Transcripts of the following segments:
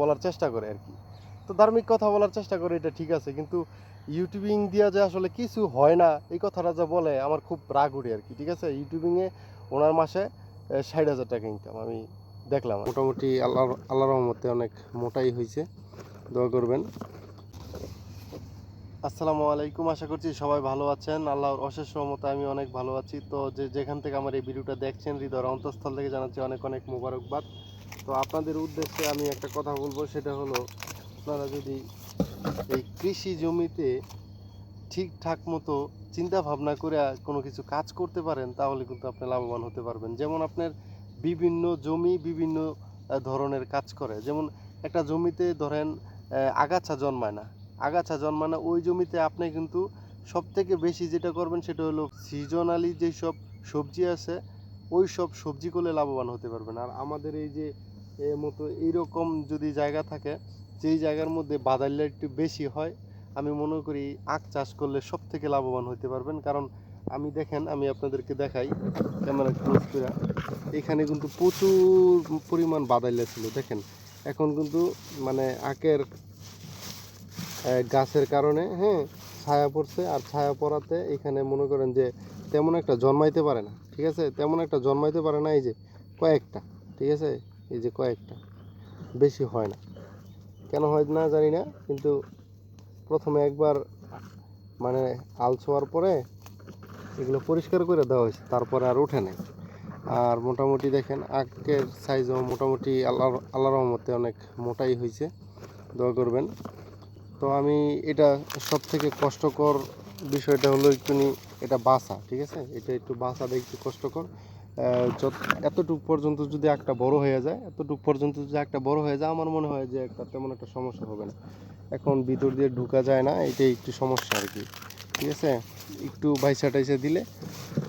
বলার চেষ্টা করে আর কি। তো ধার্মিক কথা বলার চেষ্টা করে এটা ঠিক আছে। কিন্তু ইউটিউবিং দিয়া যে আসলে কিছু হয় না এই কথাটা যা বলে আমার খুব রাগ উঠে আর কি ঠিক আছে? ইউটিউবিংয়ে ওনার মাসে ষাট হাজার টাকা ইনকাম আমি দেখলাম মোটামুটি আল্লাহ আল্লাহ রহমতে অনেক মোটাই হয়েছে দোয়া করবেন। আসসালামু আলাইকুম আশা করছি সবাই ভালো আছেন। আল্লাহর অশেষ রহমতে আমি অনেক ভালো আছি। তো যে যেখান থেকে আমার এই ভিডিওটা দেখছেন হৃদয়ের অন্তঃস্থল থেকে জানাচ্ছি অনেক অনেক মোবারকবাদ। তো আপনাদের উদ্দেশ্যে আমি একটা কথা বলব, সেটা হলো আপনারা যদি এই কৃষি জমিতে ঠিকঠাক মতো চিন্তা ভাবনা করে কোনো কিছু কাজ করতে পারেন, তাহলে কিন্তু আপনি লাভবান হতে পারবেন। যেমন আপনার বিভিন্ন জমি বিভিন্ন ধরনের কাজ করে। যেমন একটা জমিতে ধরেন আগাছা জন্মায় না। আগাছা জন্মায় না, ওই জমিতে আপনি কিন্তু সব থেকে বেশি যেটা করবেন, সেটা হলো সিজনালি যেসব সবজি আছে ওই সব সবজি করলে লাভবান হতে পারবেন। আর আমাদের এই যে মতো এইরকম যদি জায়গা থাকে, যেই জায়গার মধ্যে বাদাইলে একটু বেশি হয়, আমি মনে করি আখ চাষ করলে সব থেকে লাভবান হতে পারবেন। কারণ আমি দেখেন, আমি আপনাদেরকে দেখাই, ক্যামেরা ক্লোজ করে। এখানে কিন্তু প্রচুর পরিমাণ বাদাইলা ছিল, দেখেন। এখন কিন্তু মানে আখের গাছের কারণে হ্যাঁ ছায়া পড়ছে আর ছায়া পড়াতে এখানে মনে করেন যে তেমন একটা জন্মাইতে পারে না, ঠিক আছে? তেমন একটা জন্মাইতে পারে না এই যে কয়েকটা, ঠিক আছে? এই যে কয়েকটা, বেশি হয় না। কেন হয় না জানি না, কিন্তু প্রথমে একবার মানে আল ছোয়ার পরে এগুলো পরিষ্কার করে দেওয়া হয়েছে, তারপরে আর ওঠে নাই। আর মোটামুটি দেখেন আখের সাইজও মোটামুটি আল্লাহ আল্লাহ রহমতে অনেক মোটাই হয়েছে। দোয়া করবেন। তো আমি এটা সব থেকে কষ্টকর বিষয়টা হলো একটুনি এটা বাসা, ঠিক আছে? এটা একটু বাসাটা একটু কষ্টকর। যত, এতটুকু পর্যন্ত যদি একটা বড় হয়ে যায়, এতটুকু পর্যন্ত যদি একটা বড় হয়ে যায়, আমার মনে হয় যে একটা তেমন একটা সমস্যা হবে না। এখন ভিতর দিয়ে ঢুকা যায় না, এটাই একটু সমস্যা আর কি, ঠিক আছে? একটু বাইসা টাইসা দিলে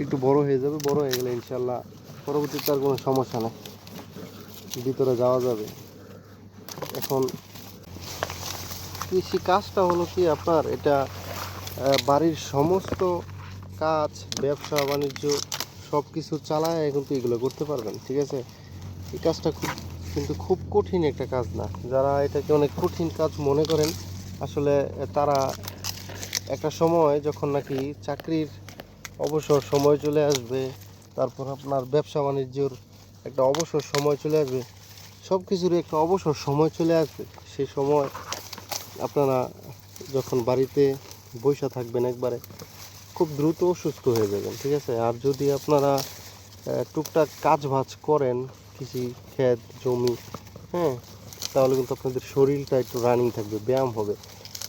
একটু বড় হয়ে যাবে, বড় হয়ে গেলে ইনশাল্লাহ পরবর্তীতে আর কোনো সমস্যা নেই। ভিতরে যাওয়া যাবে। এখন কৃষি কাজটা হলো কি আপনার, এটা বাড়ির সমস্ত কাজ, ব্যবসা, বাণিজ্য সব কিছু চালায় কিন্তু এগুলো করতে পারবেন, ঠিক আছে? এই কাজটা খুব, কিন্তু খুব কঠিন একটা কাজ না। যারা এটাকে অনেক কঠিন কাজ মনে করেন, আসলে তারা একটা সময় যখন নাকি চাকরির অবসর সময় চলে আসবে, তারপর আপনার ব্যবসা বাণিজ্যর একটা অবসর সময় চলে আসবে সব কিছুরই একটা অবসর সময় চলে আসবে সেই সময় আপনারা যখন বাড়িতে বসে থাকবেন একবারে, খুব দ্রুত অসুস্থ হয়ে যাবেন, ঠিক আছে? আর যদি আপনারা টুকটাক কাজ বাজ করেন, কৃষি, ক্ষেত, জমি হ্যাঁ? তাহলে কিন্তু আপনাদের শরীরটা একটু রানিং থাকবে, ব্যায়াম হবে।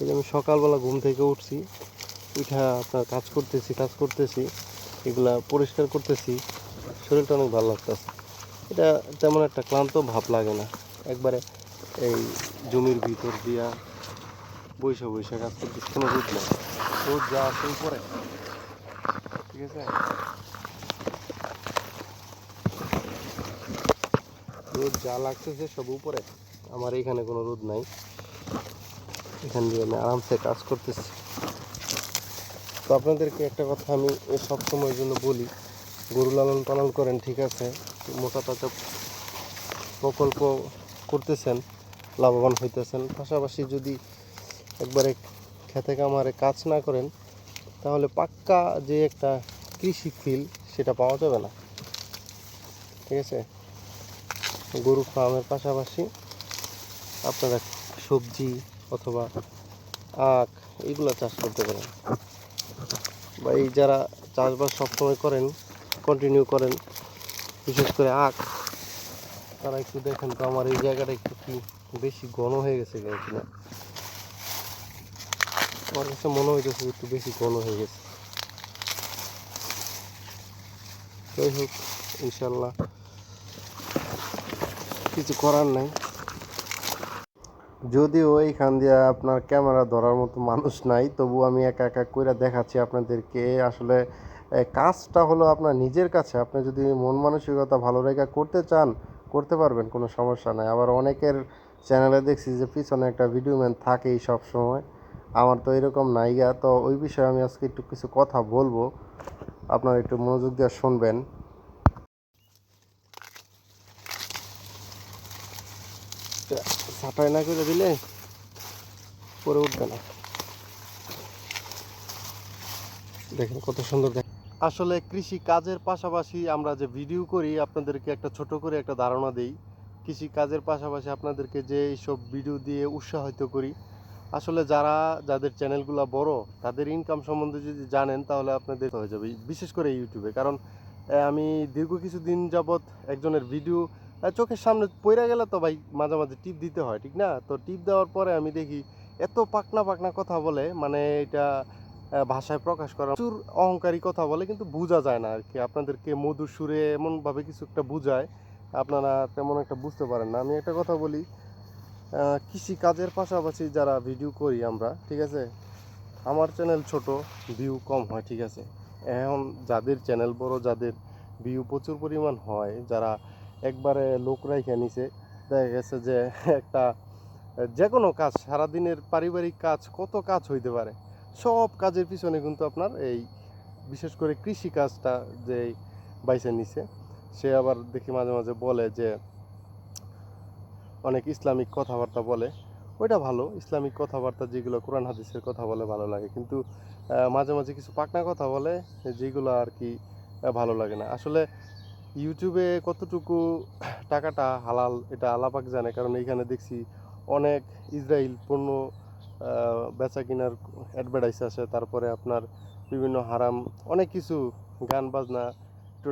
এই যে আমি সকালবেলা ঘুম থেকে উঠছি, উঠা আপনার কাজ করতেছি কাজ করতেছি, এগুলা পরিষ্কার করতেছি, শরীরটা অনেক ভালো লাগতেছে। এটা তেমন একটা ক্লান্ত ভাব লাগে না। একবারে এই জমির ভিতর দিয়া বৈশা বৈশা কাজ করতেছি, কোনো রোদ নেই। রোদ যা আছে উপরে ঠিক আছে? রোদ যা লাগতেছে সব উপরে। আমার এখানে কোনো রোদ নাই। এখান দিয়ে আমি আরামসে কাজ করতেছি। তো আপনাদেরকে একটা কথা আমি সব সময়ের জন্য বলি, গরু লালন পালন করেন, ঠিক আছে? মোটা তাজা প্রকল্প করতেছেন, লাভবান হইতেছেন। পাশাপাশি যদি একবারে খেতে কামারে কাজ না করেন, তাহলে পাক্কা যে একটা কৃষি ফিল সেটা পাওয়া যাবে না। ঠিক আছে? গরু ফার্মের পাশাপাশি আপনারা সবজি অথবা আখ এগুলো চাষ করতে পারেন। বা এই যারা চাষবাস সবসময় করেন কন্টিনিউ করেন, বিশেষ করে আখ, তারা একটু দেখেন তো আমার এই জায়গাটা একটু কি বেশি ঘন হয়ে গেছে কিনা। আমার কাছে মনে হইতেছে একটু বেশি ঘন হয়ে গেছে। যাই হোক ইনশাল্লাহ কিছু করার নাই। যদিও এইখান দিয়ে আপনার ক্যামেরা ধরার মতো মানুষ নাই, তবু আমি একা একা করে দেখাচ্ছি আপনাদেরকে। আসলে কাজটা হলো আপনার নিজের কাছে। আপনি যদি মন মানসিকতা ভালো রেখে করতে চান, করতে পারবেন, কোনো সমস্যা নাই। আবার অনেকের চ্যানেলে দেখছি যে পিছনে একটা ভিডিও ম্যান থাকেই সব সময় আমার তো এরকম নাইগা তো ওই বিষয়ে আমি আজকে একটু কিছু কথা বলব। আপনারা একটু মনোযোগ দিয়ে শুনবেন। ছাটাই না করে দিলে পরে উঠবে না। দেখেন কত সুন্দর আসলে কৃষি কাজের পাশাপাশি আমরা যে ভিডিও করি, আপনাদেরকে একটা ছোট করে একটা ধারণা দিই। কৃষি কাজের পাশাপাশি আপনাদেরকে যে এইসব ভিডিও দিয়ে উৎসাহিত করি আসলে যারা, যাদের চ্যানেলগুলো বড়, তাদের ইনকাম সম্বন্ধে যদি জানেন, তাহলে আপনাদের হয়ে যাবে, বিশেষ করে ইউটিউবে। কারণ আমি দীর্ঘ কিছুদিন যাবৎ একজনের ভিডিও চোখের সামনে পড়ে গেলে তো ভাই মাঝে মাঝে টিপ দিতে হয়, ঠিক না? তো টিপ দেওয়ার পরে আমি দেখি এত পাকনা পাকনা কথা বলে মানে এটা ভাষায় প্রকাশ করা প্রচুর অহংকারী কথা বলে, কিন্তু বোঝা যায় না আর কি। আপনাদেরকে মধুর সুরে এমনভাবে কিছু একটা বোঝায়, আপনারা তেমন একটা বুঝতে পারেন না। আমি একটা কথা বলি কৃষি কাজের পাশাপাশি যারা ভিডিও করি আমরা, ঠিক আছে? আমার চ্যানেল ছোট ভিউ কম হয়, ঠিক আছে? এখন যাদের চ্যানেল বড়, যাদের ভিউ প্রচুর পরিমাণ হয়, যারা একবারে লোক রাইখা নিছে, দেখা গেছে যে একটা যে কোনো কাজ, সারাদিনের পারিবারিক কাজ, কত কাজ হইতে পারে, সব কাজের পিছনে কিন্তু আপনার এই বিশেষ করে কৃষি কাজটা যে বাইসে নিছে, সে আবার দেখি মাঝে মাঝে বলে যে অনেক ইসলামিক কথাবার্তা বলে, ওইটা ভালো। ইসলামিক কথাবার্তা যেগুলো কোরআন হাদিসের কথা বলে ভালো লাগে। কিন্তু মাঝে মাঝে কিছু পাকনা কথা বলে, যেগুলো আর কি ভালো লাগে না। আসলে ইউটিউবে কতটুকু টাকাটা হালাল, এটা আলাপাক জানে। কারণ এইখানে দেখছি অনেক ইসরায়েল পণ্য বেচা কিনার অ্যাডভার্টাইজ আছে। তারপরে আপনার বিভিন্ন হারাম, অনেক কিছু, গান বাজনা, একটু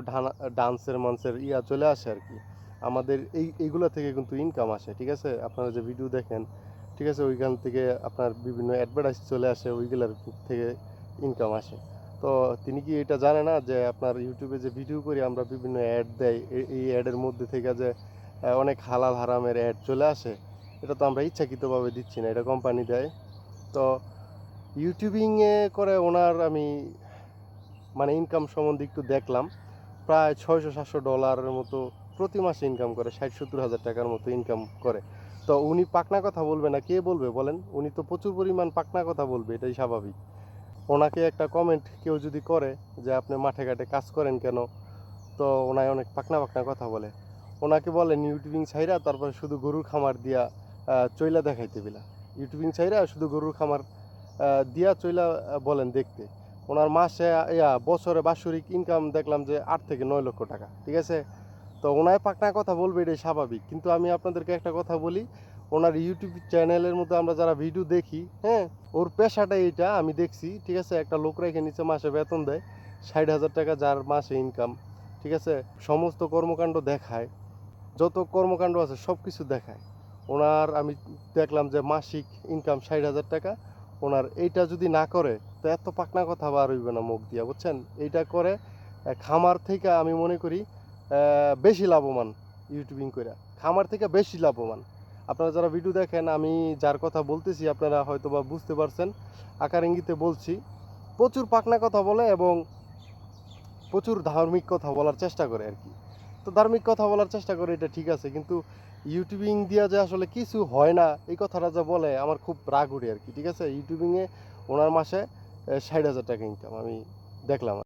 ডান্সের মান্সের ইয়া চলে আসে আর কি। আমাদের এই, এইগুলো থেকে কিন্তু ইনকাম আসে, ঠিক আছে? আপনারা যে ভিডিও দেখেন, ঠিক আছে? ওইখান থেকে আপনার বিভিন্ন অ্যাডভার্টাইজ চলে আসে, ওইগুলোর থেকে ইনকাম আসে। তো তিনি কি এটা জানে না যে আপনার ইউটিউবে যে ভিডিও করি, আমরা বিভিন্ন অ্যাড দেয় এই অ্যাডের মধ্যে থেকে যে অনেক হালাল হারামের অ্যাড চলে আসে? এটা তো আমরা ইচ্ছাকৃতভাবে দিচ্ছি না, এটা কোম্পানি দেয়। তো ইউটিউবিংয়ে করে ওনার আমি মানে ইনকাম সম্বন্ধে একটু দেখলাম, প্রায় ছয়শো সাতশো ডলারের মতো প্রতি মাসে ইনকাম করে, ষাট, সত্তর হাজার টাকার মতো ইনকাম করে। তো উনি পাকনা কথা বলবে না, কে বলবে বলেন? উনি তো প্রচুর পরিমাণ পাকনা কথা বলবে, এটাই স্বাভাবিক। ওনাকে একটা কমেন্ট কেউ যদি করে যে, আপনি মাঠে ঘাটে কাজ করেন কেন? তো ওনায় অনেক পাকনা পাকনা কথা বলে। ওনাকে বলেন ইউটিউবিং ছাইরা তারপরে শুধু গরুর খামার দিয়া চইলা দেখাইতে বিলা। ইউটিউবিং ছাইরা শুধু গরুর খামার দিয়া চইলা বলেন দেখতে। ওনার মাসে বছরে বাৎসরিক ইনকাম দেখলাম যে, আট থেকে নয় লক্ষ টাকা, ঠিক আছে? তো ওনায় পাকনা কথা বলবে এটাই স্বাভাবিক। কিন্তু আমি আপনাদেরকে একটা কথা বলি, ওনার ইউটিউব চ্যানেলের মধ্যে আমরা যারা ভিডিও দেখি হ্যাঁ ওর পেশাটা এইটা, আমি দেখছি, ঠিক আছে, একটা লোক রেখে নিচে মাসে বেতন দেয়, ষাট হাজার টাকা যার মাসে ইনকাম ঠিক আছে, সমস্ত কর্মকাণ্ড দেখায়, যত কর্মকাণ্ড আছে সব কিছু দেখায়। ওনার, আমি দেখলাম যে মাসিক ইনকাম ষাট হাজার টাকা, ওনার এইটা যদি না করে, তো এত পাকনা কথা বার হইবে না মুখ দিয়া, বুঝছেন? এইটা করে খামার থেকে আমি মনে করি বেশি লাভবান ইউটিউবিং করে খামার থেকে বেশি লাভবান। আপনারা যারা ভিডিও দেখেন, আমি যার কথা বলতেছি, আপনারা হয়তো বা বুঝতে পারছেন। আকার ইঙ্গিতে বলছি, প্রচুর পাকনা কথা বলে এবং প্রচুর ধার্মিক কথা বলার চেষ্টা করে আর কি। তো ধার্মিক কথা বলার চেষ্টা করে, এটা ঠিক আছে, কিন্তু ইউটিউবিং দিয়া যে আসলে কিছু হয় না, এই কথাটা যা বলে, আমার খুব রাগ উঠে আর কি, ঠিক আছে? ইউটিউবিংয়ে ওনার মাসে ষাট হাজার টাকা ইনকাম আমি দেখলাম।